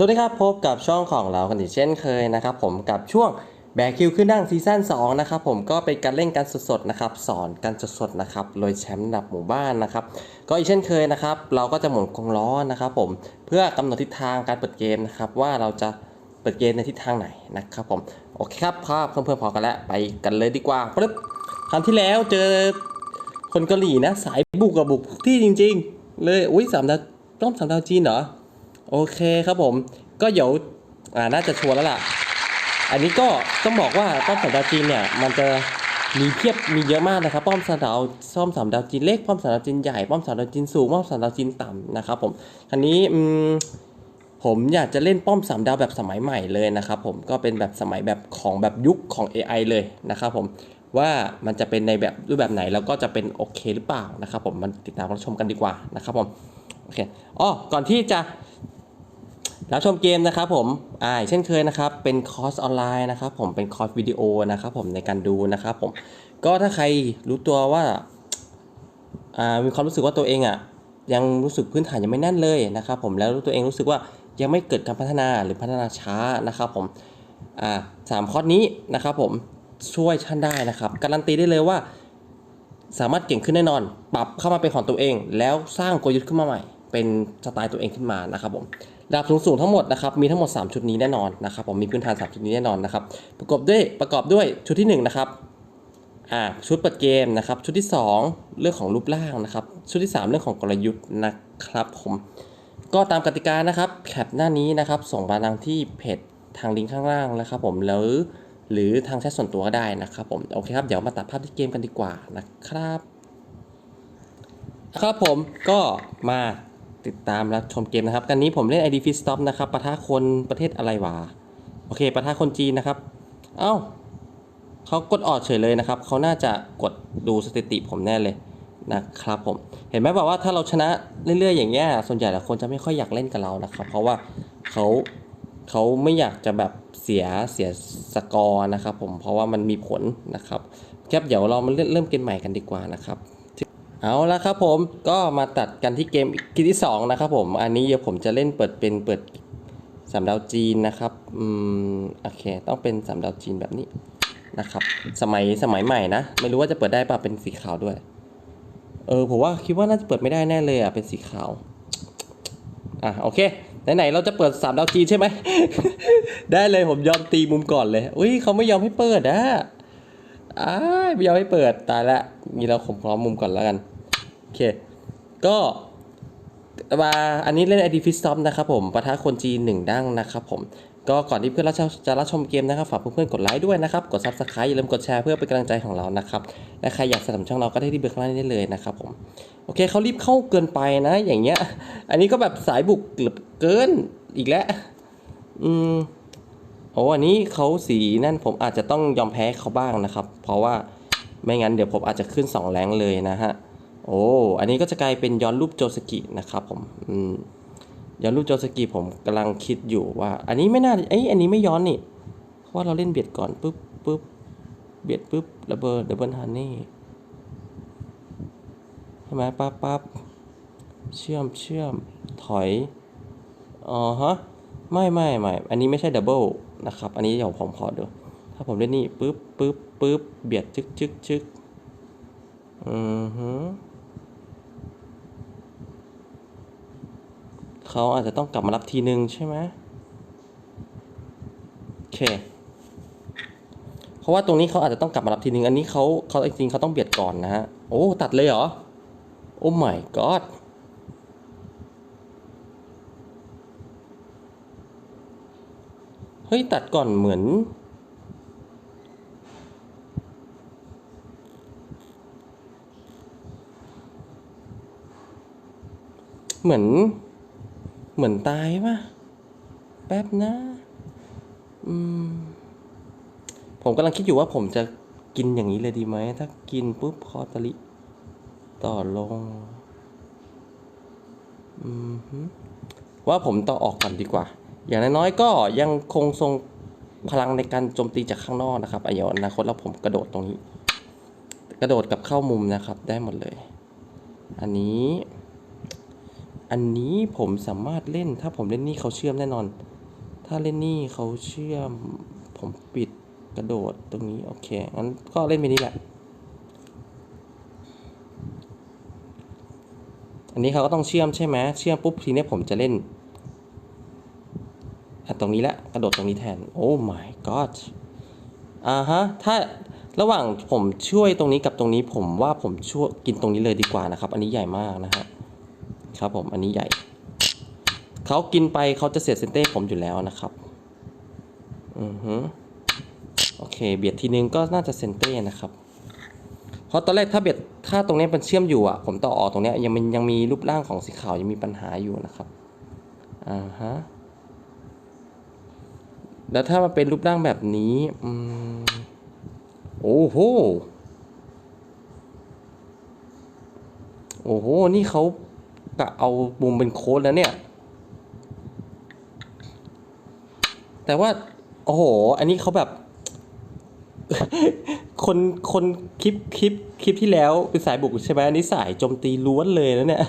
สวัสดีครับ พบกับช่องของเรากันอีกเช่นเคยนะครับผมกับช่วงแบกคิวขึ้นนั่งซีซั่น2นะครับผมก็เป็นการเล่นกันสดๆนะครับสอนกันสดๆนะครับโดยแชมป์ดับหมู่บ้านนะครับก็อีกเช่นเคยนะครับ เราก็จะหมุนกงล้อนะครับผมเพื่อกำหนดทิศทางการเปิดเกมนะครับว่าเราจะเปิดเกมในทิศทางไหนนะครับผมโอเคครับภาพเพื่อนๆพอกันแล้วไปกันเลยดีกว่าปึ๊บครั้งที่แล้วเจอคนเกาหลีนะสายบุกกับบุกที่จริง ๆ เลยอุ้ยสามดาวต้องสามดาวจีนเหรอ โอเคครับผม ก็เดี๋ยวอ่าน่าจะชัวร์แล้วล่ะ อันนี้ก็ต้องบอกว่าป้อมสามดาวจีนเนี่ย มันจะมีเพียบมีเยอะมากนะครับ ป้อมสามดาวซ่อมสามดาวจีนเล็กป้อมสามดาวจีนใหญ่ป้อมสามดาวจีนสูงป้อมสามดาวจีนต่ำนะครับผมคันนี้อืมผมอยากจะเล่นป้อมสามดาวแบบสมัยใหม่เลยนะครับผมก็เป็นแบบสมัยแบบของแบบยุคของ AI เลยนะครับผมว่ามันจะเป็นในแบบรูปแบบไหนแล้วก็จะเป็นโอเคหรือเปล่านะครับผมมันติดตามรับชมกันดีกว่านะครับผมโอเคอ๋อก่อนที่จะ รับชมเกมนะครับผมอ่าเช่นเคยนะครับ เป็นคอร์สออนไลน์นะครับผม เป็นคอร์สวิดีโอนะครับผมในการดูนะครับผม ก็ถ้าใครรู้ตัวว่า อ่า มีความรู้สึกว่าตัวเองอะ ยังรู้สึกพื้นฐานยังไม่แน่นเลยนะครับผม แล้วตัวเองรู้สึกว่ายังไม่เกิดการพัฒนาหรือพัฒนาช้านะครับผม อ่าสามคอร์สนี้นะครับผม ช่วยท่านได้นะครับ การันตีได้เลยว่า สามารถเก่งขึ้นแน่นอน ปรับเข้ามาเป็นของตัวเอง แล้วสร้างกลยุทธ์ขึ้นมาใหม่ เป็นสไตล์ตัวเองขึ้นมานะครับผม ดับสูงๆทั้งหมดนะครับมีทั้งหมด 3 ชุดนี้แน่นอนนะครับผมมีพื้นฐาน 3 ชุดนี้แน่นอนนะครับประกอบด้วยประกอบด้วยชุดที่ 1 นะครับอ่าชุดเปิดเกมนะครับชุดที่ 2 เรื่องของรูปร่างนะครับชุดที่ 3 เรื่องของกลยุทธ์นะครับผมก็ตามกติกานะครับแคปหน้านี้นะครับส่งมาทางที่เพจทางลิงก์ข้างล่างนะครับผมแล้วหรือทางแชทส่วนตัวก็ได้นะครับผมโอเคครับเดี๋ยวมาตัดภาพที่เกมกันดีกว่านะครับครับผมก็มา ติดตามรับชมเกมนะครับกันนี้ผมเล่น ID f i t Stop นะครับปะทะคนประเทศอะไรวะ โอเคปะทะคนจีนนะครับ เอ้าเขากดออดเฉยเลยนะครับ เขาน่าจะกดดูสถิติผมแน่เลยนะครับผม เห็นไหมบอกว่าถ้าเราชนะเรื่อย ๆ อย่างเงี้ย ส่วนใหญ่แล้วคนจะไม่ค่อยอยากเล่นกับเรานะครับ เพราะว่าเขาเขาไม่อยากจะแบบเสียเสียสกอร์นะครับผม เพราะว่ามันมีผลนะครับครับเดี๋ยวเรามาเริ่มเริ่มเกมใหม่กันดีกว่านะครับ เอาละครับผมก็มาตัดกันที่เกมกีที่ 2 นะครับผม อันนี้เดี๋ยวผมจะเล่นเปิดเป็นเปิดสามดาวจีนนะครับอืมโอเค ต้องเป็นสามดาวจีนแบบนี้นะครับ สมัยสมัยใหม่นะ ไม่รู้ว่าจะเปิดได้ป่ะเป็นสีขาวด้วย เออผมว่าคิดว่าน่าจะเปิดไม่ได้แน่เลยอะเป็นสีขาวอะโอเคไหนๆเราจะเปิดสามดาวจีนใช่ไหม ได้เลยผมยอมตีมุมก่อนเลย อุ้ยเขาไม่ยอมให้เปิดอะ อ้ายไม่ยอมให้เปิดตายละมีเราข่มพร้อมมุมก่อนแล้วกัน โอเค ก็มาอันนี้เล่น ID f i s t o p นะครับผมปะทะคนจีนหนึ่งดั้งนะครับผมก็ก่อนที่เพื่อนเราจะรับชมเกมนะครับฝากเพื่อนๆกดไลค์ด้วยนะครับ กด Subscribe อย่าลืมกดแชร์เพื่อเป็นกำลังใจของเรานะครับและใครอยากสนับสนุนช่องเราก็ได้ที่เบอร์ข้างล่างนี้ได้เลยนะครับผมโอเคเขารีบเข้าเกินไปนะ อย่างเงี้ย อันนี้ก็แบบสายบุกเหลือบเกินอีกแล้ว อืม โอ้อันนี้เขาสีนั่นผมอาจจะต้องยอมแพ้เขาบ้างนะครับ เพราะว่าไม่งั้นเดี๋ยวผมอาจจะขึ้น 2 แรงเลยนะฮะ โอ้ อันนี้ก็จะกลายเป็นย้อนรูปโจสกินะครับผมอืมย้อนรูปโจสกิผมกำลังคิดอยู่ว่า อันนี้ไม่น่าไอ้ยอันนี้ไม่ย้อนนี่เพราะว่าเราเล่นเบียดก่อนปุ๊บปุ๊บเบียดปุ๊บระเบิดดับเบิลฮันนี่ใช่ไหมปั๊บปั๊บเชื่อมเชื่อมถอย อ๋อฮะ ไม่ไม่ไม่ อันนี้ไม่ใช่ดับเบิล นะครับอันนี้เดี๋ยวผมขอดู ถ้าผมเล่นนี่ปึ๊บปึ๊บปึ๊บเบียดจึกจึกจึกอือฮึเขาอาจจะต้องกลับมารับทีนึงใช่ไหมโอเคเพราะว่าตรงนี้เขาอาจจะต้องกลับมารับทีนึง อันนี้เขาเขาจริงๆเขาต้องเบียดก่อนนะฮะ โอ้ ตัดเลยเหรอ โอ้ my god เฮ้ย ตัดก่อนเหมือน เหมือน เหมือนตายป่ะ แป๊บนะ อืม ผมกำลังคิดอยู่ว่าผมจะกินอย่างนี้เลยดีไหม ถ้ากินปุ๊บคอตะลิ ต่อลง อืมว่าผมต่อออกก่อนดีกว่า อย่างน้อยๆก็ยังคงทรงพลังในการโจมตีจากข้างนอกนะครับอะเดี๋ยอนาคตแล้วผมกระโดดตรงนี้ กระโดดกับเข้ามุมนะครับได้หมดเลย อันนี้ อันนี้ผมสามารถเล่นถ้าผมเล่นนี่เขาเชื่อมแน่นอน ถ้าเล่นนี่เขาเชื่อม ผมปิดกระโดดตรงนี้โอเคงั้นก็เล่นไปนี้แหละอันนี้เขาก็ต้องเชื่อมใช่ไหมเชื่อมปุ๊บทีนี้ผมจะเล่น ตรงนี้แหละกระโดดตรงนี้แทน โอ้ my god อ่าฮะ ถ้าระหว่างผมช่วยตรงนี้กับตรงนี้ผมว่าผมช่วยกินตรงนี้เลยดีกว่านะครับ อันนี้ใหญ่มากนะฮะ ครับผม อันนี้ใหญ่ เขากินไปเขาจะเสียเซนเต้ผมอยู่แล้วนะครับ อือฮึโอเค เบียดทีนึงก็น่าจะเซนเต้นะครับ เพราะตอนแรกถ้าเบียดถ้าตรงนี้มันเชื่อมอยู่อะ ผมต่อออกตรงนี้ยังมันยังมีรูปร่างของสีขาวยังมีปัญหาอยู่นะครับ อ่าฮะ แล้วถ้ามันเป็นรูปร่างแบบนี้อืมโอ้โห โอ้โห นี่เขากะเอามุมเป็นโค้ดแล้วเนี่ย แต่ว่า โอ้โห อันนี้เขาแบบ คนคนคลิปคลิปคลิปที่แล้วเป็นสายบุกใช่ไหมอันนี้สายโจมตีล้วนเลยนะเนี่ย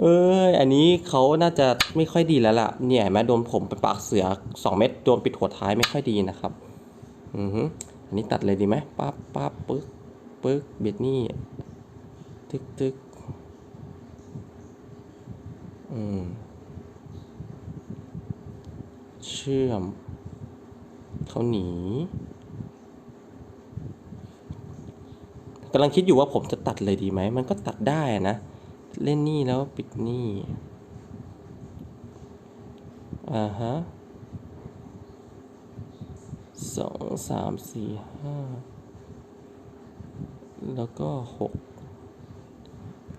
เอ้ย อันนี้เขาน่าจะไม่ค่อยดีแล้วล่ะ เนี่ยเห็นไหมโดนผมไปปากเสือสองเม็ดโดนปิดหัวท้ายไม่ค่อยดีนะครับ อือฮึอันนี้ตัดเลยดีไหมปั๊บปั๊บปึ๊กปึ๊กเบียดนี่ ตึกตึกอืม เชื่อม เขาหนีกำลังคิดอยู่ว่าผมจะตัดเลยดีไหม มันก็ตัดได้นะ เล่นนี่แล้วปิดนี่อ่าฮะสองสามสี่ห้าแล้วก็หก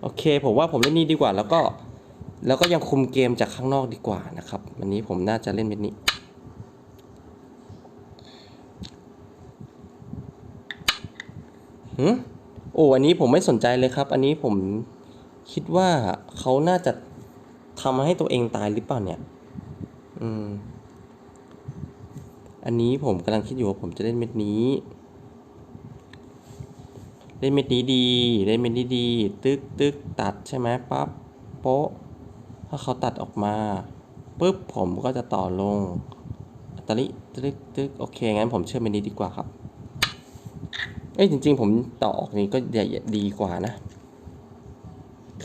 โอเค ผมว่าผมเล่นนี่ดีกว่า แล้วก็แล้วก็ยังคุมเกมจากข้างนอกดีกว่านะครับ วันนี้ผมน่าจะเล่นเม็ดนี้หืมโอ้อันนี้ผมไม่สนใจเลยครับ อันนี้ผม คิดว่าเขาน่าจะทำให้ตัวเองตายหรือเปล่าเนี่ย อืม อันนี้ผมกำลังคิดอยู่ว่าผมจะเล่นเม็ดนี้ เล่นเม็ดนี้ดี เล่นเม็ดนี้ดี ตึกตึกตัดใช่ไหมปั๊บโป๊ะ ถ้าเขาตัดออกมาปุ๊บผมก็จะต่อลงอัตลิตึกตึกโอเค งั้นผมเชื่อเม็ดนี้ดีกว่าครับ เอ้ยจริง ๆ ผมต่อออกนี้ก็ดีกว่านะ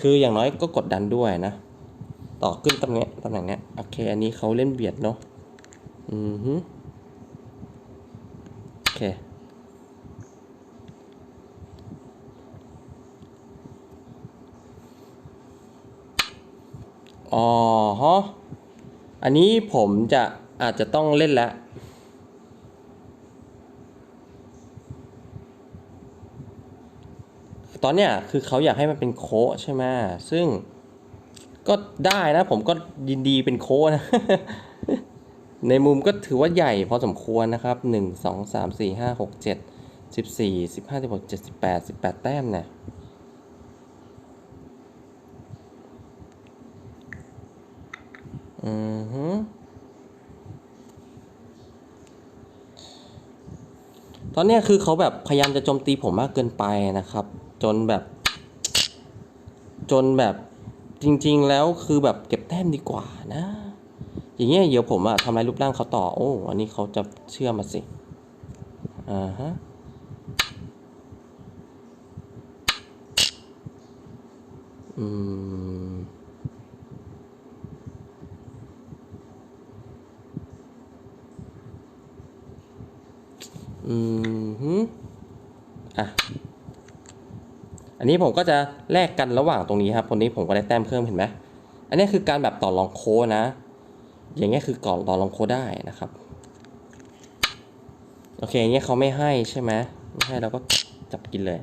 คืออย่างน้อยก็กดดันด้วยนะ ต่อขึ้นตำแหน่งตำแหน่งเนี้ยโอเค อันนี้เขาเล่นเบียดเนาะอือฮึโอเคอ๋อฮะอันนี้ผมจะอาจจะต้องเล่นแล้ว ตอนเนี้ยคือเขาอยากให้มันเป็นโคใช่ไหมซึ่งก็ได้นะ ผมก็ยินดีเป็นโคนะ ในมุมก็ถือว่าใหญ่พอสมควรนะครับหนึ่งสองสามสี่ห้าหกเจ็ดสิบสี่สิบห้าสิบหกเจ็ดสิบแปดสิบแปดแต้มนะอือฮึตอนเนี้ยคือเขาแบบพยายามจะโจมตีผมมากเกินไปนะครับ จนแบบ จนแบบจริง ๆ แล้วคือแบบเก็บแต้มดีกว่านะ อย่างเงี้ยเดี๋ยวผมอะทำลายรูปร่างเขาต่อ โอ้ อันนี้เขาจะเชื่อมาสิ อ่าฮะอืมอืมฮึอะ อันนี้ผมก็จะแลกกันระหว่างตรงนี้ครับตรงนี้ผมก็ได้แต้มเพิ่มเห็นไหมอันนี้คือการแบบต่อรองโค้ดนะ อย่างเงี้ยคือก่อนต่อรองโค้ดได้นะครับ โอเคอย่างเงี้ยเขาไม่ให้ใช่ไหมไม่ให้เราก็จับกินเลย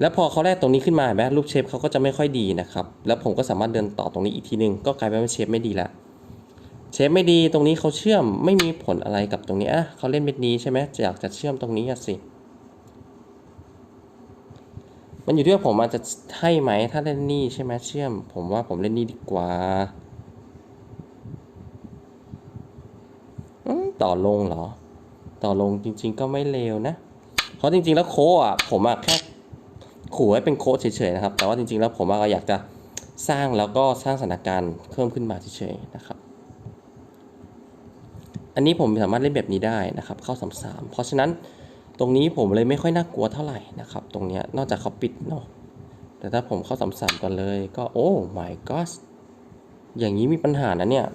แล้วพอเขาแลกตรงนี้ขึ้นมาเห็นไหมรูปเชฟเขาก็จะไม่ค่อยดีนะครับ แล้วผมก็สามารถเดินต่อตรงนี้อีกทีหนึงก็กลายเป็นว่าเชฟไม่ดีละ เชฟไม่ดีตรงนี้เขาเชื่อมไม่มีผลอะไรกับตรงนี้อะเขาเล่นเม็ดนี้ใช่ไหมอยากจะเชื่อมตรงนี้อะสิ มันอยู่ที่ว่าผมอาจจะให้ไหมถ้าเล่นนี่ใช่ไหมเชื่อม ผมว่าผมเล่นนี่ดีกว่าต่อลงเหรอ ต่อลงจริง ๆ ก็ไม่เลวนะ เพราะจริง ๆ แล้วโคอะผมอะแค่ขู่ให้เป็นโค้ชเฉยๆนะครับ แต่ว่าจริงๆแล้วผมว่าก็อยากจะสร้างแล้วก็สร้างสถานการณ์เพิ่มขึ้นมาเฉยๆนะครับ อันนี้ผมสามารถเล่นแบบนี้ได้นะครับ เข้าสามสามเพราะฉะนั้นตรงนี้ผมเลยไม่ค่อยน่ากลัวเท่าไหร่นะครับ ตรงเนี้ยนอกจากเขาปิดเนาะแต่ถ้าผมเข้าสามสามก่อนเลยก็โอ้ my god อย่างนี้มีปัญหานะเนี่ย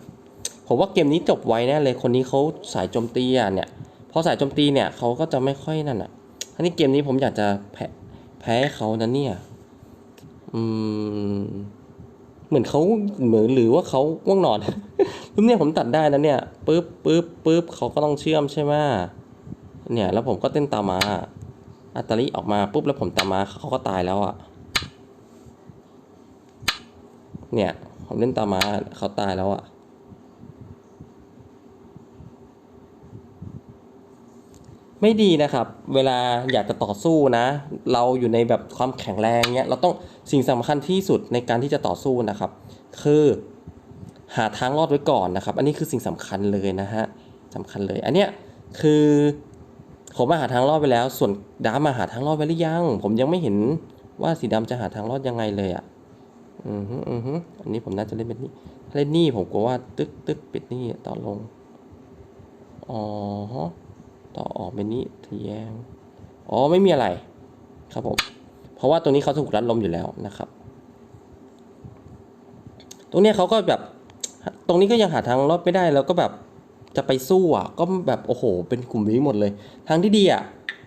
ผมว่าเกมนี้จบไวแน่เลยคนนี้เขาสายโจมตีอะเนี่ยพอสายโจมตีเนี่ยเขาก็จะไม่ค่อยนั่นอะอันนี้เกมนี้ผมอยากจะแพ้แพ้เขานะเนี่ย อืม เหมือนเขาเหมือนหรือว่าเขาง่วงนอนปุ๊บเนี่ยผมตัดได้นะเนี่ยปึ๊บปึ๊บปึ๊บเขาก็ต้องเชื่อมใช่ไหมเนี่ยแล้วผมก็เต้นตามมาอัตลิออกมาปุ๊บแล้วผมตามมาเขาก็ตายแล้วอะ เนี่ยผมเล่นตามมาเขาตายแล้วอะ ไม่ดีนะครับ เวลาอยากจะต่อสู้นะ เราอยู่ในแบบความแข็งแรงเนี้ย เราต้องสิ่งสำคัญที่สุดในการที่จะต่อสู้นะครับ คือหาทางรอดไว้ก่อนนะครับ อันนี้คือสิ่งสำคัญเลยนะฮะสำคัญเลย อันเนี้ยคือผมมาหาทางรอดไปแล้ว ส่วนดามาหาทางรอดไว้หรือยัง ผมยังไม่เห็นว่าสีดำจะหาทางรอดยังไงเลยอะ อือฮึอือฮึอันนี้ผมน่าจะเล่นเป็นนี่เล่นนี่ผมกลัวว่าตึกตึกปิดนี่ต่อลง อ๋อ ต่อออกเป็นนี้ทะแยงอ๋อไม่มีอะไรครับผมเพราะว่าตัวนี้เขาถูกรัดลมอยู่แล้วนะครับ ตรงนี้เขาก็แบบตรงนี้ก็ยังหาทางรอดไม่ได้แล้วก็แบบจะไปสู้อะ ก็แบบโอ้โห เป็นกลุ่มนี้หมดเลย ทางที่ดีอะ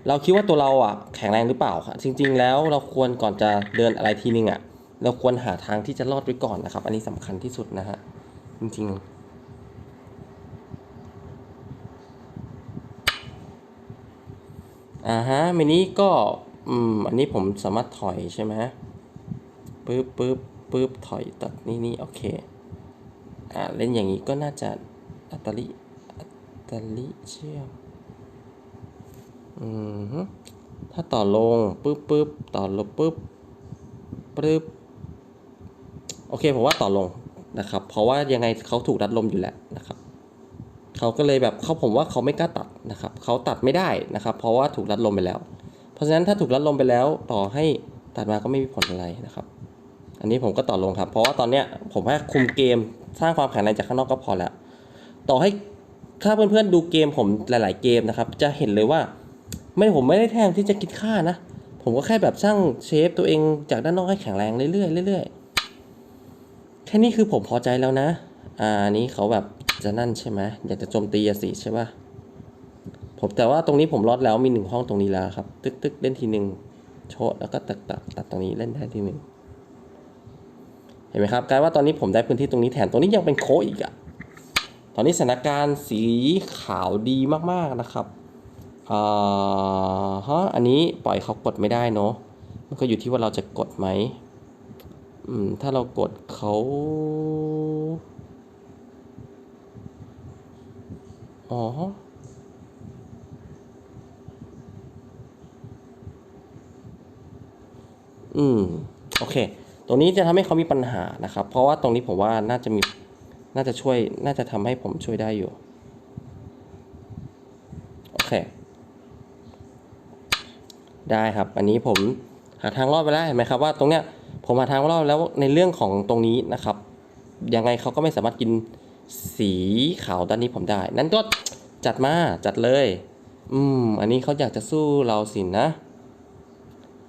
เราคิดว่าตัวเราอะแข็งแรงหรือเปล่าค่ะจริง ๆ แล้วเราควรก่อนจะเดินอะไรทีนึงอะ เราควรหาทางที่จะรอดไว้ก่อนนะครับ อันนี้สำคัญที่สุดนะฮะจริง ๆ อ่าฮะมินี้ก็อืมอันนี้ผมสามารถถอยใช่ไหมปึ๊บปึ๊บปึ๊บถอยตัดนี่นี่โอเคอ่าเล่นอย่างนี้ก็น่าจะอัตลิอัตลิเชื่อมอืมถ้าต่อลงปึ๊บปึ๊บต่อลงปึ๊บปึ๊บโอเคผมว่าต่อลงนะครับ เพราะว่ายังไงเขาถูกรัดลมอยู่แล้วนะครับเขาก็เลยแบบเขาผมว่าเขาไม่กล้าตัด นะครับเขาตัดไม่ได้นะครับ เพราะว่าถูกรัดลมไปแล้ว เพราะฉะนั้นถ้าถูกรัดลมไปแล้วต่อให้ตัดมาก็ไม่มีผลอะไรนะครับ อันนี้ผมก็ต่อลงครับ เพราะว่าตอนเนี้ยผมแค่คุมเกมสร้างความแข็งแรงจากข้างนอกก็พอแล้ว ต่อให้ถ้าเพื่อนๆดูเกมผมหลาย ๆ เกมนะครับ จะเห็นเลยว่า ไม่ผมไม่ได้แทงที่จะคิดค่านะ ผมก็แค่แบบสร้างเชฟตัวเองจากด้านนอกให้แข็งแรงเรื่อยๆเรื่อยๆแค่นี้คือผมพอใจแล้วนะอ่าอันนี้เขาแบบจะนั่นใช่ไหมอยากจะโจมตีอสิใช่ป่ะ ผมแต่ว่าตรงนี้ผมรอดแล้วมีหนึ่งห้องตรงนี้แล้วครับ ตึกตึกเล่นทีหนึ่งโชว์แล้วก็ตัดตัดตัดตรงนี้เล่นได้ทีหนึ่งเห็นไหมครับกลายว่าตอนนี้ผมได้พื้นที่ตรงนี้แทนตรงนี้ยังเป็นโคอีกอะตอนนี้สถานการณ์สีขาวดีมากๆนะครับอ่าฮะอันนี้ปล่อยเขากดไม่ได้เนาะมันก็อยู่ที่ว่าเราจะกดไหมอืมถ้าเรากดเขาอ๋อ อืมโอเค ตรงนี้จะทำให้เขามีปัญหานะครับ เพราะว่าตรงนี้ผมว่าน่าจะมีน่าจะช่วยน่าจะทำให้ผมช่วยได้อยู่โอเค ได้ครับ อันนี้ผมหาทางรอดไปแล้วเห็นไหมครับว่าตรงเนี้ยผมหาทางรอดแล้วในเรื่องของตรงนี้นะครับ ยังไงเขาก็ไม่สามารถกินสีขาวด้านนี้ผมได้ นั้นก็จัดมาจัดเลย อืม อันนี้เขาอยากจะสู้เราสินะ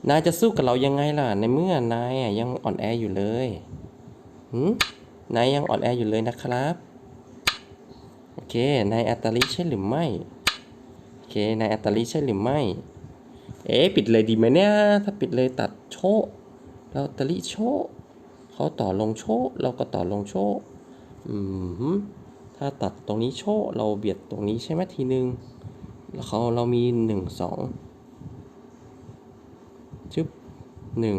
นายจะสู้กับเรายังไงล่ะ ในเมื่อนายยังอ่อนแออยู่เลยหืนายยังอ่อนแออยู่เลยนะครับ โอเคนายอัตลิใช่หรือไม่ โอเคนายอัตลิใช่หรือไม่ เอ๊ะปิดเลยดีไหมเนี่ย ถ้าปิดเลยตัดโชเราอัตลิโชเขาต่อลงโชเราก็ต่อลงโชอืมถ้าตัดตรงนี้โชเราเบียดตรงนี้ใช่ไหมทีนึงแล้วเขาเรามีหนึ่งสอง ชึบ หนึ่ง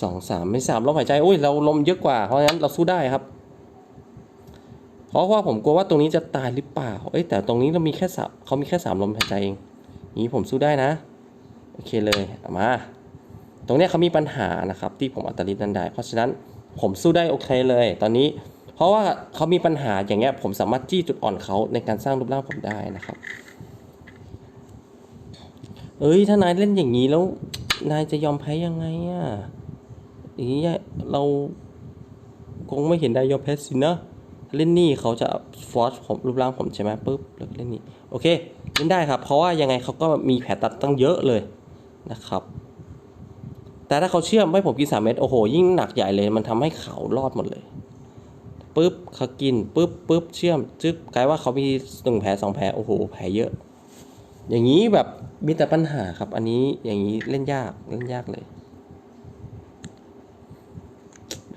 สองสามไม่สามลมหายใจอุ้ยเราลมเยอะกว่า เพราะฉะนั้นเราสู้ได้ครับ เพราะว่าผมกลัวว่าตรงนี้จะตายหรือเปล่าเอ้ยแต่ตรงนี้เรามีแค่สามเขามีแค่สามลมหายใจเองนี้ผมสู้ได้นะ โอเคเลยเามา ตรงเนี้ยเขามีปัญหานะครับ ที่ผมอัตลิดนันได้ เพราะฉะนั้นผมสู้ได้โอเคเลย ตอนนี้เพราะว่าเขามีปัญหาอย่างเงี้ยผมสามารถจี้จุดอ่อนเขาในการสร้างรูปร่างผมได้นะครับ เอ้ยถ้านายเล่นอย่างนี้แล้ว นายจะยอมแพ้ยังไงอะอย่างนี้เราคงไม่เห็นนายยอมแพ้สินะเล่นนี่เขาจะฟอสผมรูปร่างผมใช่ไหมปุ๊บแล้วเล่นนี่โอเคเล่นได้ครับ เพราะว่ายังไงเขาก็มีแผลตัดตั้งเยอะเลยนะครับ แต่ถ้าเขาเชื่อมให้ผมกินสามเม็ดโอ้โห ยิ่งหนักใหญ่เลย มันทำให้เขารอดหมดเลยปุ๊บเขากินปุ๊บปุ๊บเชื่อมจึ๊บกลายว่าเขามีหนึ่งแผลสองแผลโอ้โหแผลเยอะ อย่างนี้แบบมีแต่ปัญหาครับ อันนี้อย่างนี้เล่นยากเล่นยากเลย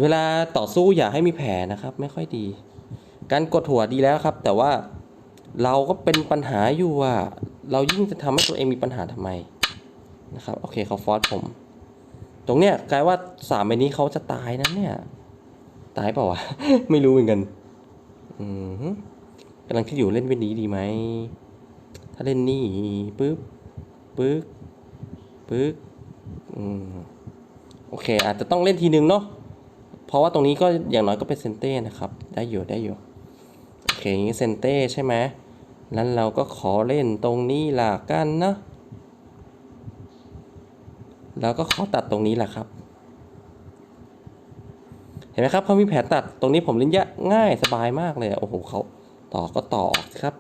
เวลาต่อสู้อย่าให้มีแผลนะครับ ไม่ค่อยดี การกดหัวดีแล้วครับ แต่ว่าเราก็เป็นปัญหาอยู่ว่าเรายิ่งจะทำให้ตัวเองมีปัญหาทำไมนะครับโอเคเขาฟอสผม ตรงเนี้ยกลายว่าสามใบนี้เขาจะตายนะเนี่ย ตายเปล่าวะ ไม่รู้เหมือนกัน อืมกำลังคิดอยู่เล่นเวนนี้ดีไหม ถ้าเล่นนี่ปึ๊บปึ๊กปึ๊กอืมโอเค อาจจะต้องเล่นทีนึงเนาะเพราะว่าตรงนี้ก็อย่างน้อยก็เป็นเซนเต้นะครับ ได้อยู่ได้อยู่โอเคอย่างนี้เซนเต้ใช่ไหมแล้วเราก็ขอเล่นตรงนี้ล่ะกันนะแล้วก็ขอตัดตรงนี้แหละครับ เห็นไหมครับเขามีแผลตัดตรงนี้ผมเล่นยะง่ายสบายมากเลย โอ้โหเขาต่อก็ต่อครับ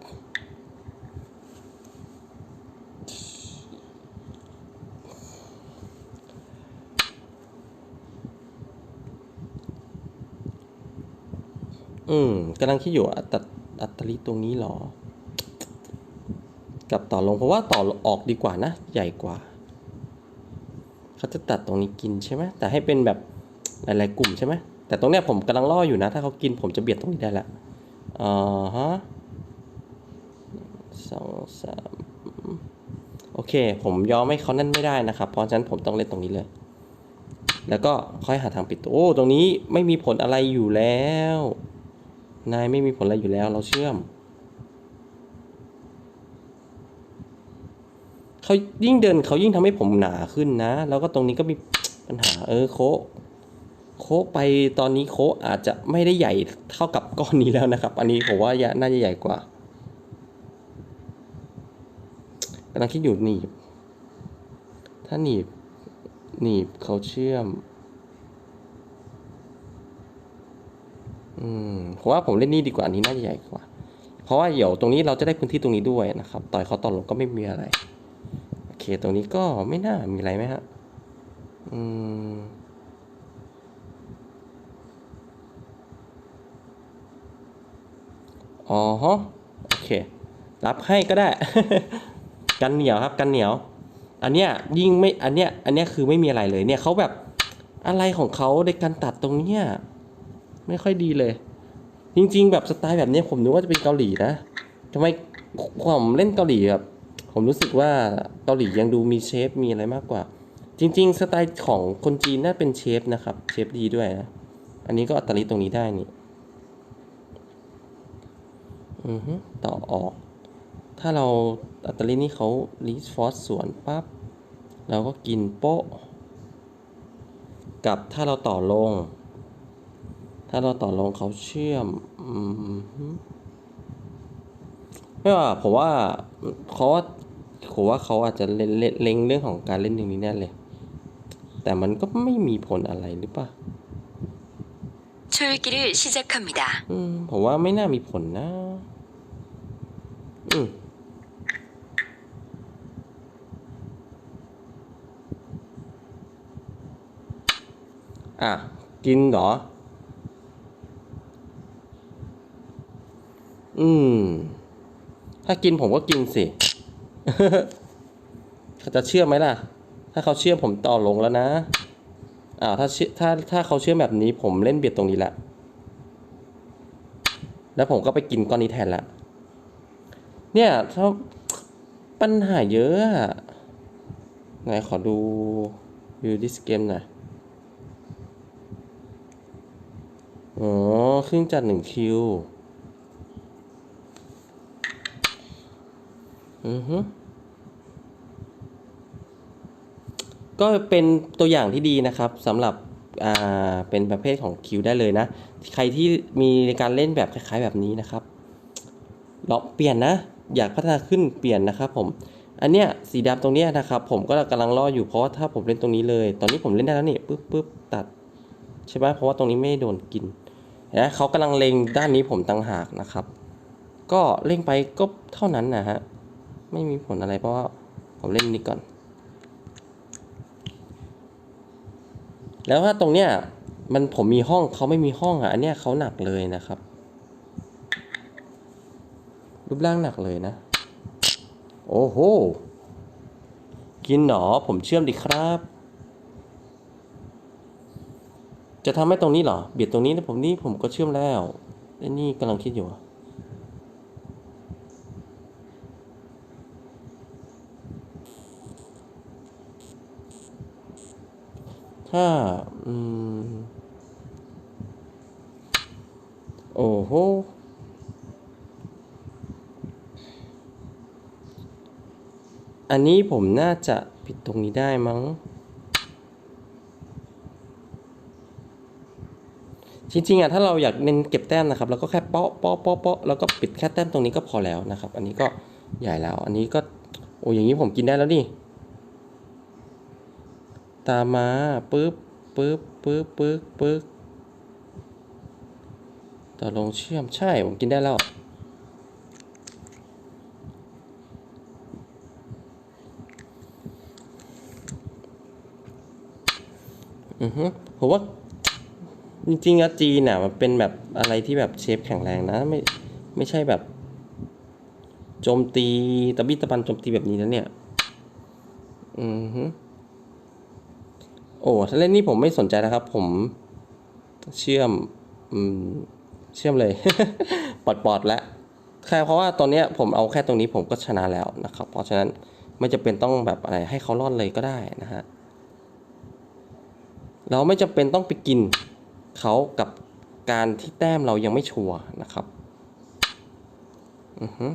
อืมกำลังคิดอยู่อัตอัตริตรงนี้เหรอ กับต่อลงเพราะว่าต่อออกดีกว่านะ ใหญ่กว่า เขาจะตัดตรงนี้กินใช่ไหมแต่ให้เป็นแบบหลายๆกลุ่มใช่ไหมแต่ตรงเนี้ยผมกำลังล่ออยู่นะ ถ้าเขากินผมจะเบียดตรงนี้ได้ละอ่าฮะสองสามโอเค ผมยอมให้เขานั่นไม่ได้นะครับ เพราะฉะนั้นผมต้องเล่นตรงนี้เลย แล้วก็ค่อยหาทางปิดตัวโอ้ตรงนี้ไม่มีผลอะไรอยู่แล้ว นายไม่มีผลอะไรอยู่แล้ว เราเชื่อม เขายิ่งเดินเขายิ่งทำให้ผมหนาขึ้นนะ แล้วก็ตรงนี้ก็มีปัญหา เออโคโคไปตอนนี้โคอาจจะไม่ได้ใหญ่เท่ากับก้อนนี้แล้วนะครับ อันนี้ผมว่าน่าจะใหญ่กว่ากำลังคิดอยู่หนีบ ถ้าหนีบ หนีบเขาเชื่อม อืมผมว่าผมเล่นนี่ดีกว่าอันนี้น่าจะใหญ่กว่า เพราะว่าเดี๋ยวตรงนี้เราจะได้พื้นที่ตรงนี้ด้วยนะครับ ต่อยเขาต่อลงก็ไม่มีอะไร โอเค ตรงนี้ก็ไม่น่ามีอะไรไหมฮะ อืมอ๋อฮะโอเค รับให้ก็ได้ กันเหนียวครับ กันเหนียว อันเนี้ยยิ่งไม่ อันเนี้ย อันเนี้ยคือไม่มีอะไรเลย เนี่ยเขาแบบอะไรของเขาในการตัดตรงเนี้ย ไม่ค่อยดีเลย จริง ๆ แบบสไตล์แบบนี้ผมนึกว่าจะเป็นเกาหลีนะทำไมผมเล่นเกาหลีแบบผมรู้สึกว่าเกาหลียังดูมีเชฟมีอะไรมากกว่า จริง ๆ สไตล์ของคนจีนน่าเป็นเชฟนะครับเชฟดีด้วยนะอันนี้ก็อัตลิตรงนี้ได้นี่อือฮึต่อออก ถ้าเราอัตลินี่เขาลีสฟอสสวนปั๊บเราก็กินโป๊ะ กับถ้าเราต่อลง ถ้าเราต่อลงเขาเชื่อม อืมฮึไม่ว่าผมว่าเขาว่าผมว่าเขาอาจจะเล็งเล็งเรื่องของการเล่นอย่างนี้แน่เลย แต่มันก็ไม่มีผลอะไรหรือเปล่า 초읽기를 시작합니다. อืมผมว่าไม่น่ามีผลนะ อืม อ่ะ กินเหรอ อืม ถ้ากินผมก็กินสิเขาจะเชื่อไหมล่ะ ถ้าเขาเชื่อผมต่อลงแล้วนะอ่าถ้าเชื่อถ้าถ้าเขาเชื่อแบบนี้ผมเล่นเบียดตรงนี้แหละแล้วผมก็ไปกินก้อนนี้แทนละเนี่ยถ้าปัญหาเยอะอะไหนขอดูวิวดิสเกมหน่อยอ๋อครึ่งจัดหนึ่งคิว อือฮึก็เป็นตัวอย่างที่ดีนะครับสำหรับอ่าเป็นประเภทของคิวได้เลยนะ ใครที่มีการเล่นแบบคล้ายๆแบบนี้นะครับลองเปลี่ยนนะ อยากพัฒนาขึ้นเปลี่ยนนะครับผมอันเนี้ยสีดำตรงเนี้ยนะครับผมก็กำลังรออยู่เพราะว่าถ้าผมเล่นตรงนี้เลย ตอนนี้ผมเล่นได้แล้วนี่ปึ๊บปึ๊บตัดใช่ไหมเพราะว่าตรงนี้ไม่โดนกินนะเขากำลังเล็งด้านนี้ผมต่างหากนะครับ ก็เล่งไปก็เท่านั้นนะฮะ ไม่มีผลอะไรเพราะว่าผมเล่นนี้ก่อน แล้วถ้าตรงเนี้ยมันผมมีห้องเขาไม่มีห้องอะอันเนี้ยเขาหนักเลยนะครับ รูปร่างหนักเลยนะ โอ้โห กินหนอผมเชื่อมดิครับ จะทำให้ตรงนี้เหรอ เบียดตรงนี้นะผมนี่ผมก็เชื่อมแล้วไอ้นี่กำลังคิดอยู่ ถ้า อืม โอ้โห อันนี้ผมน่าจะปิดตรงนี้ได้มั้ง จริงๆอะถ้าเราอยากเน้นเก็บแต้มนะครับเราก็แค่เปาะเปาะเปาะเปาะแล้วก็ปิดแค่แต้มตรงนี้ก็พอแล้วนะครับ อันนี้ก็ใหญ่แล้ว อันนี้ก็ โอ้อย่างนี้ผมกินได้แล้วนี่ ตามมาปึ๊บปึ๊บปึ๊บปึ๊บปึ๊บต่อลงเชื่อมใช่ ผมกินได้แล้ว อือฮึผมว่าจริงๆอะจีนน่ะมันเป็นแบบอะไรที่แบบเชฟแข็งแรงนะ ไม่ไม่ใช่แบบโจมตีตะบิตะบันโจมตีแบบนี้นะเนี่ย อือฮึ โอ้ถ้าเล่นนี่ผมไม่สนใจนะครับ ผมเชื่อมอืมเชื่อมเลยปอดปอดแล้วแค่เพราะว่าตอนนี้ผมเอาแค่ตรงนี้ผมก็ชนะแล้วนะครับ เพราะฉะนั้นไม่จะเป็นต้องแบบอะไรให้เขารอดเลยก็ได้นะฮะเราไม่จำเป็นต้องไปกินเขากับการที่แต้มเรายังไม่ชัวร์นะครับอือฮึ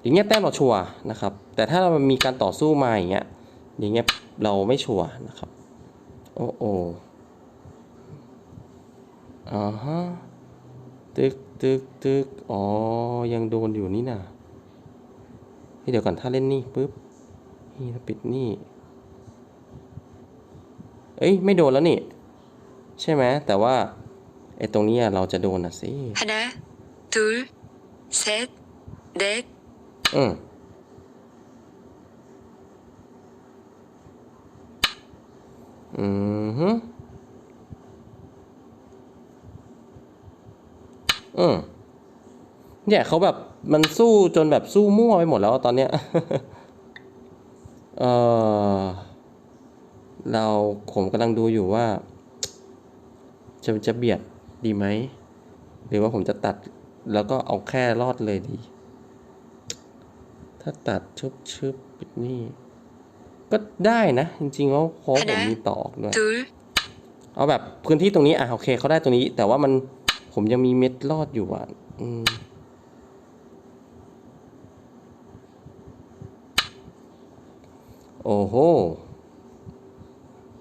อย่างเงี้ยแต้มเราชัวร์นะครับ แต่ถ้าเรามีการต่อสู้มาอย่างเงี้ย อย่างเงี้ยเราไม่ชัวร์นะครับ โอ้โออ่าฮะ ตึกตึกตึกอ๋อ ยังโดนอยู่นี่นะเฮ้ยเดี๋ยวก่อนถ้าเล่นนี่ปุ๊บ นี่ถ้าปิดนี่ เอ้ย ไม่โดนแล้วนี่ ใช่ไหมแต่ว่าไอ้ตรงเนี้ยเราจะโดนอ่ะสิ 하나, 둘, 셋, 넷, อืม อืมฮึอืมเนี่ยเขาแบบมันสู้จนแบบสู้มั่วไปหมดแล้วตอนเนี้ย เออเราผมกำลังดูอยู่ว่า จะจะเบียดดีไหม หรือว่าผมจะตัดแล้วก็เอาแค่รอดเลยดี ถ้าตัดชุบชุบปิดนี่ ก็ได้นะ จริงๆแล้วเพราะผมมีต่อออกด้วย 둘, เอาแบบพื้นที่ตรงนี้อะโอเคเขาได้ตรงนี้ แต่ว่ามันผมยังมีเม็ดรอดอยู่อะอืมโอ้โห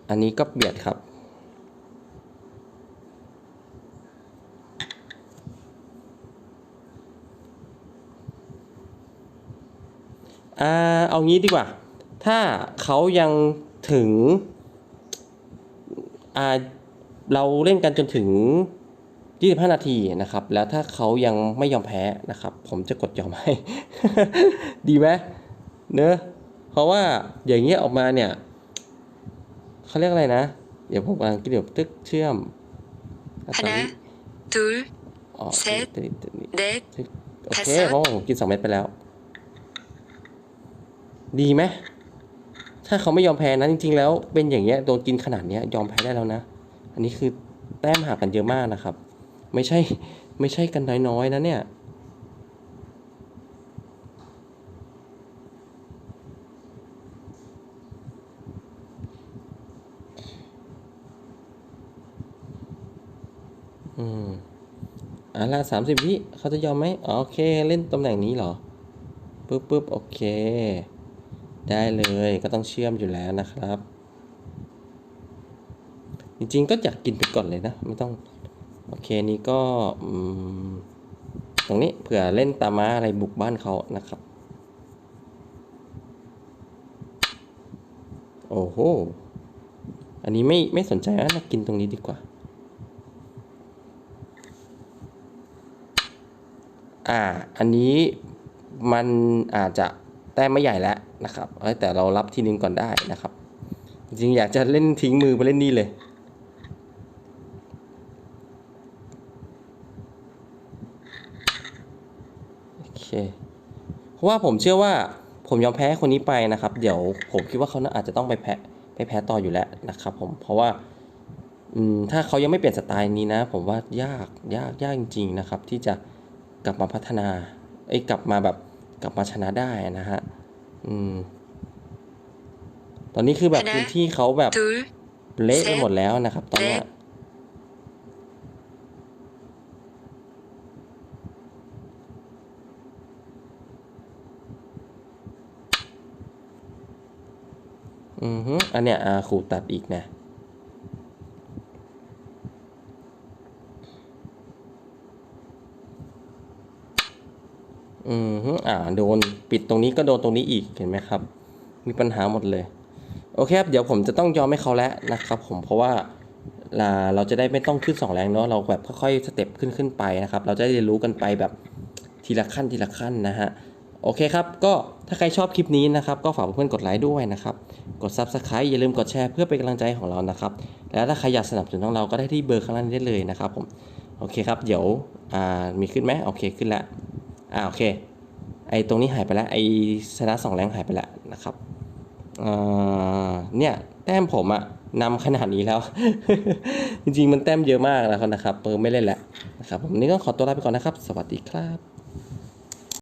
อันนี้ก็เบียดครับ อ่า เอางี้ดีกว่า ถ้าเขายังถึงเราเล่นกันจนถึง 25 นาทีนะครับ แล้วถ้าเขายังไม่ยอมแพ้นะครับ ผมจะกดยอมให้ ดีไหมเนอะเพราะว่าอย่างเงี้ยออกมาเนี่ยเขาเรียกอะไรนะ เดี๋ยวผมกำลังกินเดี๋ยวตึกเชื่อมฮันนะทูลเซตเดทโอเคเพราะผมกินสองเม็ดไปแล้ว ดีไหม ถ้าเขาไม่ยอมแพ้นะจริงๆแล้วเป็นอย่างเงี้ยโดนกินขนาดเนี้ยยอมแพ้ได้แล้วนะ อันนี้คือแต้มห่างกันเยอะมากนะครับ ไม่ใช่ไม่ใช่กันน้อยๆนะเนี่ยอืมอะละสามสิบวิเขาจะยอมไหมอ๋อโอเค เล่นตำแหน่งนี้เหรอ ปึ๊บปึ๊บโอเค ได้เลยก็ต้องเชื่อมอยู่แล้วนะครับ จริงๆก็อยากกินไปก่อนเลยนะ ไม่ต้อง โอเคนี่ก็ตรงนี้เผื่อเล่นตาม้าอะไรบุกบ้านเขานะครับ โอ้โห อันนี้ไม่ไม่สนใจแล้วนะกินตรงนี้ดีกว่า อ่า อันนี้มันอาจจะแต้มไม่ใหญ่แล้ว นะครับแต่เรารับทีนึงก่อนได้นะครับ จริงๆอยากจะเล่นทิ้งมือไปเล่นนี่เลย โอเค เพราะว่าผมเชื่อว่าผมยอมแพ้คนนี้ไปนะครับ เดี๋ยวผมคิดว่าเขาน่าอาจจะต้องไปแพ้ไปแพ้ต่ออยู่แล้วนะครับผมเพราะว่าถ้าเขายังไม่เปลี่ยนสไตล์นี้นะ ผมว่ายากยากยากจริงๆนะครับ ที่จะกลับมาพัฒนาเอ้กลับมาแบบกลับมาชนะได้นะฮะ อืม ตอนนี้คือแบบชนะพื้นที่เขาแบบ 둘, เละไปหมดแล้วนะครับ ตอนเนี้ยเละอือฮึอันเนี้ยอาครูตัดอีกนะ อือฮึอ่าโดนปิดตรงนี้ก็โดนตรงนี้อีกเห็นไหมครับ มีปัญหาหมดเลย โอเคครับเดี๋ยวผมจะต้องยอมให้เขาแล้วนะครับ ผมเพราะว่าเราเราจะได้ไม่ต้องขึ้นสองแรงเนาะเราแบบค่อยๆสเต็ปขึ้นขึ้นไปนะครับ เราจะได้เรียนรู้กันไปแบบทีละขั้นทีละขั้นนะฮะโอเคครับ ก็ถ้าใครชอบคลิปนี้นะครับ ก็ฝากเพื่อนกดไลค์ด้วยนะครับ กด Subscribe อย่าลืมกดแชร์เพื่อเป็นกำลังใจของเรานะครับ แล้วถ้าใครอยากสนับสนุนของเราก็ได้ที่เบอร์ข้างล่างนี้ได้เลยนะครับผม โอเคครับ เดี๋ยวอ่ามีขึ้นไหมโอเคขึ้นแล้ว อ่าโอเค ไอตรงนี้หายไปแล้ว ไอชนะสองแรงหายไปแล้วนะครับเนี่ยแต้มผมอะนำขนาดนี้แล้ว จริงๆ มันแต้มเยอะมากแล้วนะครับเออไม่เล่นแล้วนะครับผมนี่ก็ขอตัวลาไปก่อนนะครับ สวัสดีครับ